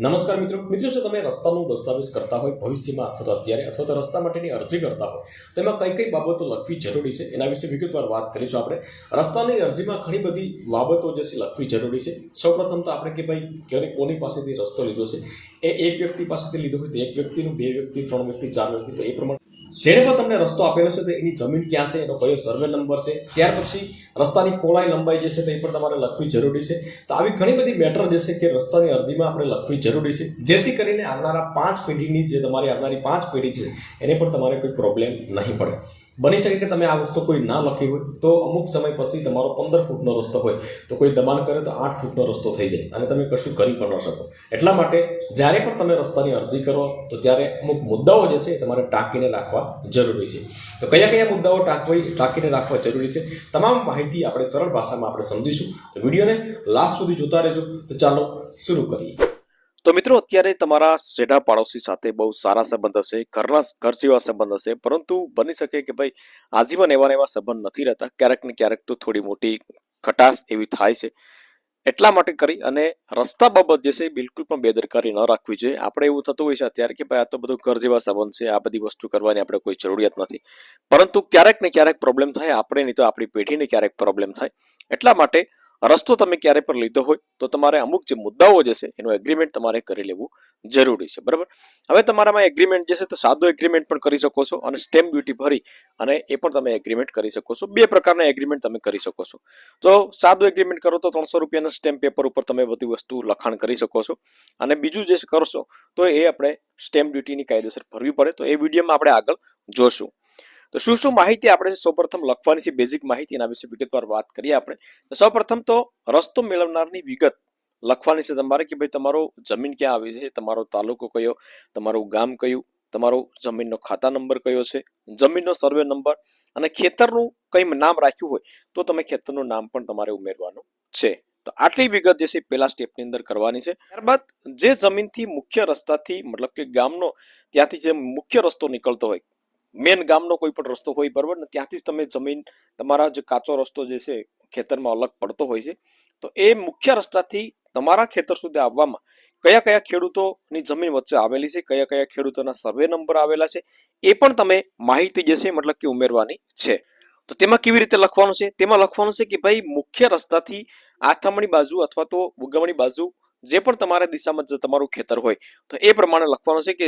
નમસ્કાર મિત્રો. મિત્રો, જો તમે રસ્તાનું દસ્તાવેજ કરતા હોય, ભવિષ્યમાં અથવા તો અત્યારે, અથવા તો રસ્તા માટેની અરજી કરતા હોય, તો એમાં કઈ કઈ બાબતો લખવી જરૂરી છે? એના વિશે વિગતવાર વાત કરીશું આપણે. રસ્તાની અરજીમાં ઘણી બધી બાબતો જે છે, લખવી જરૂરી છે. સૌપ્રથમ તો આપણે કે ભાઈ ક્યારે કોની પાસેથી રસ્તો લીધો છે? એ એક વ્યક્તિ પાસેથી લીધો હોય તો એક વ્યક્તિનું, બે વ્યક્તિ, ત્રણ વ્યક્તિ, ચાર વ્યક્તિ, તો એ પ્રમાણે જેને પણ તમને રસ્તો આપેલો છે, તો એની જમીન ક્યાં છે, એનો કયો સર્વે નંબર છે, ત્યાર પછી રસ્તાની પહોળાઈ લંબાઈ જે છે, તે પણ તમારે લખવી જરૂરી છે. તો આવી ઘણી બધી મેટર જે છે કે રસ્તાની અરજીમાં આપણે લખવી જરૂરી છે. જેથી કરીને આવનારા પાંચ પેઢીની જે તમારી આવનારી પાંચ પેઢી છે, એને પણ તમારે કોઈ પ્રોબ્લેમ નહીં પડે. બની શકે કે તમે આ વસ્તુ કોઈ ના લખી હોય, તો અમુક સમય પછી તમારો પંદર ફૂટનો રસ્તો હોય, તો કોઈ દબાણ કરે તો આઠ ફૂટનો રસ્તો થઈ જાય અને તમે કશું કરી પણ ન શકો. એટલા માટે જ્યારે પણ તમે રસ્તાની અરજી કરો, તો ત્યારે અમુક મુદ્દાઓ જે છે તમારે ટાંકીને રાખવા જરૂરી છે. તો કયા કયા મુદ્દાઓ ટાંકવી, ટાંકીને રાખવા જરૂરી છે, તમામ માહિતી આપણે સરળ ભાષામાં આપણે સમજીશું. વિડીયોને લાસ્ટ સુધી જોતા રહેજો. તો ચાલો, શરૂ કરીએ. તો મિત્રો, અત્યારે તમારા સેઢા પાડોશી સાથે બહુ સારા સંબંધ હશે, ઘરના ઘર જેવા સંબંધ હશે, પરંતુ બની શકે કે ભાઈ, આજીવન એવા એવા સંબંધ નથી રહેતા. ક્યારેક ને ક્યારેક તો થોડી મોટી ખટાશ એવી થાય છે. એટલા માટે કરી અને રસ્તા બાબત જે છે, બિલકુલ પણ બેદરકારી ન રાખવી જોઈએ. આપણે એવું થતું હોય છે અત્યારે કે ભાઈ, આ તો બધું ઘર જેવા સંબંધ છે, આ બધી વસ્તુ કરવાની આપણે કોઈ જરૂરિયાત નથી. પરંતુ ક્યારેક ને ક્યારેક પ્રોબ્લેમ થાય, આપણે નહીં તો આપણી પેઢીને ક્યારેક પ્રોબ્લેમ થાય. એટલા માટે રસ્તો તમે ક્યારે પણ લીધો હોય તો તમારે અમુક જે મુદ્દાઓ જે છે એનું એગ્રીમેન્ટ તમારે કરી લેવું જરૂરી છે, બરાબર? હવે તમારામાં એગ્રીમેન્ટ જે છે તો સાદો એગ્રીમેન્ટ પણ કરી શકો છો અને સ્ટેમ્પ ડ્યુટી ભરી અને એ પણ તમે એગ્રીમેન્ટ કરી શકો છો. બે પ્રકારના એગ્રીમેન્ટ તમે કરી શકો છો. તો સાદું એગ્રીમેન્ટ કરો તો ત્રણસો રૂપિયાના સ્ટેમ્પ પેપર ઉપર તમે બધી વસ્તુ લખાણ કરી શકો છો અને બીજું જે કરશો તો એ આપણે સ્ટેમ્પ ડ્યુટીની કાયદેસર ભરવી પડે તો એ વિડીયોમાં આપણે આગળ જોશું. તો શું શું માહિતી આપણે સૌપ્રથમ લખવાની છે? બેઝિક માહિતી એના વિશે વિગતવાર વાત કરીએ આપણે. તો સૌપ્રથમ તો રસ્તો મેળવનારની વિગત લખવાની છે તમારે કે ભાઈ તમારો જમીન ક્યાં આવી છે? તમારો તાલુકો કયો? તમારું ગામ કયું? તમારો જમીનનો ખાતા નંબર કયો છે? જમીનનો સર્વે નંબર અને ખેતરનું કઈ નામ રાખ્યું હોય તો તમે ખેતરનું નામ પણ તમારે ઉમેરવાનું છે. તો આટલી વિગત જે છે પેલા સ્ટેપની અંદર કરવાની છે. ત્યારબાદ જે જમીનથી મુખ્ય રસ્તાથી મતલબ કે ગામનો ત્યાંથી જે મુખ્ય રસ્તો નીકળતો હોય મેન ગામનો કોઈ પણ રસ્તો હોય, બરાબર? ને ત્યાંથી જ તમે જમીન, તમારા જે કાચો રસ્તો જે છે, ખેતરમાં અલગ પડતો હોય છે. તો એ મુખ્ય રસ્તાથી તમારા ખેતર સુધી આવવામાં કયા કયા ખેડૂતોની જમીન વચ્ચે આવેલી છે, કયા કયા ખેડૂતોના સર્વે નંબર આવેલા છે, એ પણ તમે માહિતી જે છે, મતલબ કે ઉમેરવાની છે. તો તેમાં કેવી રીતે લખવાનું છે? તેમાં લખવાનું છે કે ભાઈ, મુખ્ય રસ્તાથી આથમણી બાજુ અથવા તો ઉગમણી બાજુ જે પણ તમારા દિશામાં તમારું ખેતર હોય, તો એ પ્રમાણે લખવાનું છે કે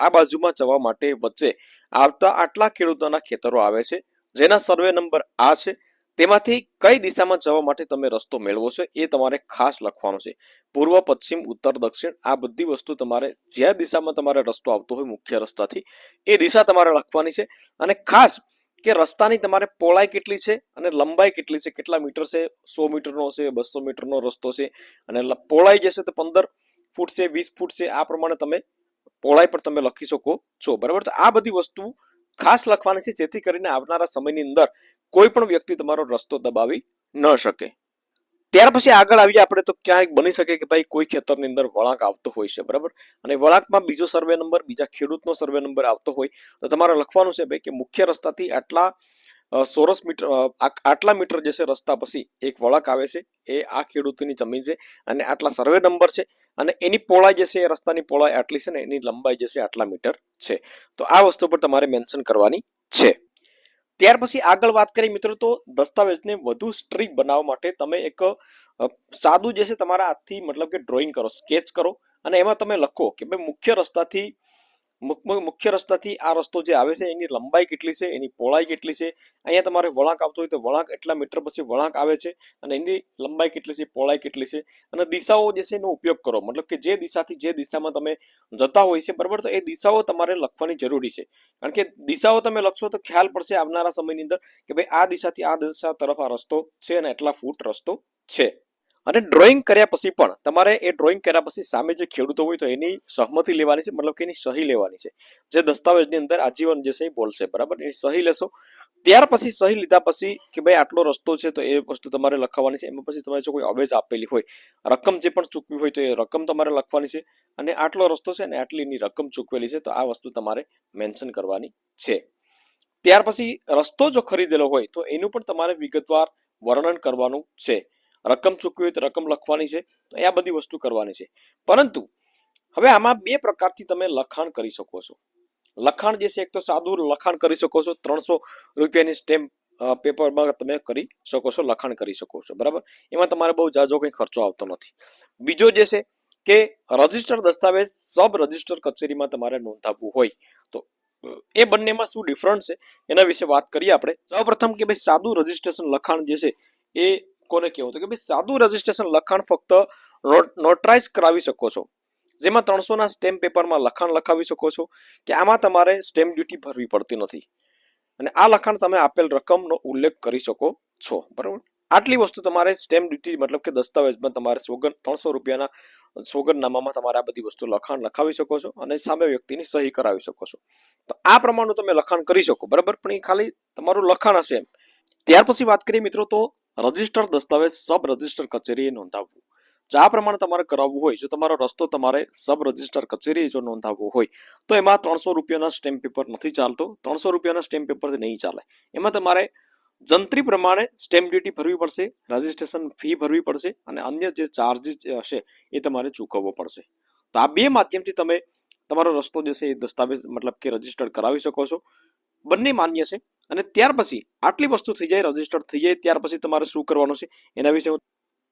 આ બાજુમાં જવા માટે વચ્ચે આવતા આટલા ખેડૂતોના ખેતરો આવે છે, જેના સર્વે નંબર આ છે, તેમાંથી કઈ દિશામાં જવા માટે તમે રસ્તો મેળવો છો એ તમારે ખાસ લખવાનું છે. પૂર્વ, પશ્ચિમ, ઉત્તર, દક્ષિણ આ બધી વસ્તુ તમારે જ્યાં દિશામાં તમારે રસ્તો આવતો હોય મુખ્ય રસ્તાથી એ દિશા તમારે લખવાની છે અને ખાસ કે રસ્તાની તમારે પહોળાઈ કેટલી છે અને લંબાઈ કેટલી છે, કેટલા મીટર છે, સો મીટરનો છે બસો મીટરનો રસ્તો છે અને પોળાઈ જે છે તે પંદર ફૂટ છે, વીસ ફૂટ છે, આ પ્રમાણે તમે પહોળાઈ પણ તમે લખી શકો છો, બરાબર? તો આ બધી વસ્તુ ખાસ લખવાની છે, જેથી કરીને આવનારા સમયની અંદર કોઈ પણ વ્યક્તિ તમારો રસ્તો દબાવી ન શકે. ત્યાર પછી આગળ આવીએ, આપણે તો ક્યાંક બની શકે કે ભાઈ કોઈ ખેતરની અંદર વળાંક આવતો હોય છે, બરાબર? અને વળાંકમાં બીજો સર્વે નંબર બીજા ખેડૂતનો સર્વે નંબર આવતો હોય, તો તમારે લખવાનું છે ભાઈ કે મુખ્ય રસ્તાથી આટલા અ, ચોરસ મીટર આટલા મીટર જે છે રસ્તા પછી એક વળાક આવે છે એ આ ખેડૂતની જમીન છે અને આટલા સર્વે નંબર છે અને એની પહોળાઈ જે છે એ રસ્તાની પહોળાઈ આટલી છે ને એની લંબાઈ જે છે આટલા મીટર છે. તો આ વસ્તુ પર તમારે મેન્શન કરવાની છે. ત્યાર પછી આગળ વાત કરીએ મિત્રો તો દસ્તાવેજને વધુ સ્ટ્રીક બનાવવા માટે તમે એક સાદું જે છે તમારા હાથથી મતલબ કે ડ્રોઈંગ કરો સ્કેચ કરો અને એમાં તમે લખો કે ભાઈ મુખ્ય રસ્તાથી મુખ્ય રસ્તાથી આ રસ્તો જે આવે છે, એની લંબાઈ કેટલી છે, એની પહોળાઈ કેટલી છે, અહીંયા તમારે વળાંક આવતો હોય તો વળાંક એટલા મીટર પછી વળાંક આવે છે અને એની લંબાઈ કેટલી છે, પહોળાઈ કેટલી છે અને દિશાઓ જે છે એનો ઉપયોગ કરો. મતલબ કે જે દિશાથી જે દિશામાં તમે જતા હોય છે, બરાબર? તો એ દિશાઓ તમારે લખવાની જરૂરી છે. કારણ કે દિશાઓ તમે લખશો તો ખ્યાલ પડશે આવનારા સમયની અંદર કે ભાઈ આ દિશાથી આ દિશા તરફ આ રસ્તો છે અને એટલા ફૂટ રસ્તો છે. અને ડ્રોઈંગ કર્યા પછી પણ તમારે એ ડ્રોઈંગ કર્યા પછી સામે જે ખેડૂતો હોય તો એની સહમતિ લેવાની છે, મતલબ કે એની સહી લેવાની છે. જે દસ્તાવેજની અંદર આજીવન જે સહી બોલશે, બરાબર? એની સહી લેશો. ત્યાર પછી સહી લીધા પછી કે ભાઈ આટલો રસ્તો છે તો એ વસ્તુ તમારે લખવાની છે, એમાં પછી તમારે જો કોઈ અવેજ આપેલી હોય, રકમ જે પણ ચૂકવી હોય તો એ રકમ તમારે લખવાની છે અને આટલો રસ્તો છે અને આટલી એની રકમ ચૂકવેલી છે તો આ વસ્તુ તમારે મેન્શન કરવાની છે. ત્યાર પછી રસ્તો જો ખરીદેલો હોય તો એનું પણ તમારે વિગતવાર વર્ણન કરવાનું છે. રકમ ચૂકવી હોય તો રકમ લખવાની છે, તો આ બધી વસ્તુ કરવાની છે. પરંતુ હવે આમાં બે પ્રકારથી તમે લખાણ કરી શકો છો. લખાણ જે છે, એક તો સાદું લખાણ કરી શકો છો, ત્રણસો રૂપિયાની સ્ટેમ્પ પેપરમાં તમે કરી શકો છો, લખાણ કરી શકો છો, બરાબર? એમાં તમારે બહુ જાજો કંઈ ખર્ચો આવતો નથી. બીજો જે છે કે રજિસ્ટર દસ્તાવેજ સબ રજિસ્ટર કચેરીમાં તમારે નોંધાવવું હોય. તો, એ બંનેમાં શું ડિફરન્સ છે? એના વિશે વાત કરીએ આપણે. સૌપ્રથમ કે ભાઈ સાદું રજિસ્ટ્રેશન લખાણ જે છે, એ કોને કહેવું તો કે ભાઈ સાદું રજિસ્ટ્રેશન લખાણ ફક્ત નોટરાઇઝ કરાવી શકો છો. જેમાં ત્રણસોના સ્ટેમ્પ પેપરમાં લખાણ લખાવી શકો છો કે આમાં તમારે સ્ટેમ્પ ડ્યુટી ભરવી પડતી નથી. અને આ લખાણ તમે આપેલ રકમનો ઉલ્લેખ કરી શકો છો. બરાબર? આટલી વસ્તુ તમારે સ્ટેમ્પ ડ્યુટી મતલબ કે દસ્તાવેજમાં તમારે સોગન, ત્રણસો રૂપિયાના સોગંદનામામાં તમારે આ બધી વસ્તુ લખાણ લખાવી શકો છો અને સામે વ્યક્તિની સહી કરાવી શકો છો. તો આ પ્રમાણનું તમે લખાણ કરી શકો. બરાબર? પણ એ ખાલી તમારું લખાણ હશે એમ. ત્યાર પછી વાત કરીએ મિત્રો તો રજિસ્ટર દસ્તાવેજ સબ રજિસ્ટર કચેરીએ નોંધાવવું. જો આ પ્રમાણે તમારે કરાવવું હોય, જો તમારો રસ્તો તમારે સબ રજિસ્ટર કચેરીએ જો નોંધાવવો હોય, તો એમાં ત્રણસો રૂપિયાના સ્ટેમ્પ પેપર નથી ચાલતો, ત્રણસો રૂપિયાના સ્ટેમ્પ પેપરથી નહીં ચાલે. એમાં તમારે જંત્રી પ્રમાણે સ્ટેમ્પ ડ્યુટી ભરવી પડશે, રજિસ્ટ્રેશન ફી ભરવી પડશે અને અન્ય જે ચાર્જીસ હશે એ તમારે ચૂકવવો પડશે. તો આ બે માધ્યમથી તમે તમારો રસ્તો જે છે એ દસ્તાવેજ મતલબ કે રજીસ્ટર્ડ કરાવી શકો છો. બંને માન્ય છે. અને ત્યાર પછી આટલી વસ્તુ થઈ જાય રજીસ્ટર્ડ થઈ જાય, ત્યાર પછી તમારે શું કરવાનું છે, એના વિશે હું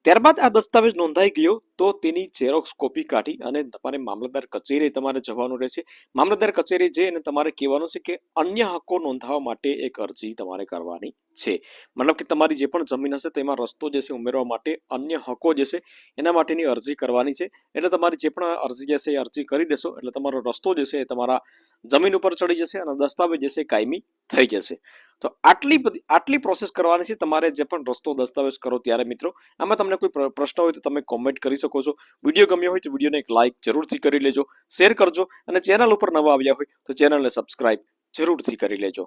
ત્યારબાદ આ દસ્તાવેજ નોંધાઈ ગયો તો તેની ઝેરોક્સ કોપી કાઢી અને તમારે મામલતદાર કચેરી તમારે જવાનું રહેશે. મામલતદાર કચેરી જઈ અને તમારે કહેવાનું છે કે અન્ય હકો નોંધાવવા માટે એક અરજી તમારે કરવાની છે. મતલબ કે તમારી જે પણ જમીન હશે તેમાં રસ્તો જે છે ઉમેરવા માટે અન્ય હકો જે છે એના માટેની અરજી કરવાની છે. એટલે તમારી જે પણ અરજી જે છે એ અરજી કરી દેશો. એટલે તમારો રસ્તો જે છે એ તમારા જમીન ઉપર ચડી જશે અને દસ્તાવેજ જે છે કાયમી થઈ જશે. તો આટલી બધી, આટલી પ્રોસેસ કરવાની છે તમારે જે પણ રસ્તો દસ્તાવેજ કરો ત્યારે મિત્રો. આમાં તમને કોઈ પ્રશ્ન હોય તો તમે કોમેન્ટ કરી શકો છો. વીડિયો ગમ્યો હોય તો વિડીયોને એક લાઇક જરૂરથી કરી લેજો, શેર કરજો અને ચેનલ ઉપર નવા આવ્યા હોય તો ચેનલને સબસ્ક્રાઇબ જરૂરથી કરી લેજો.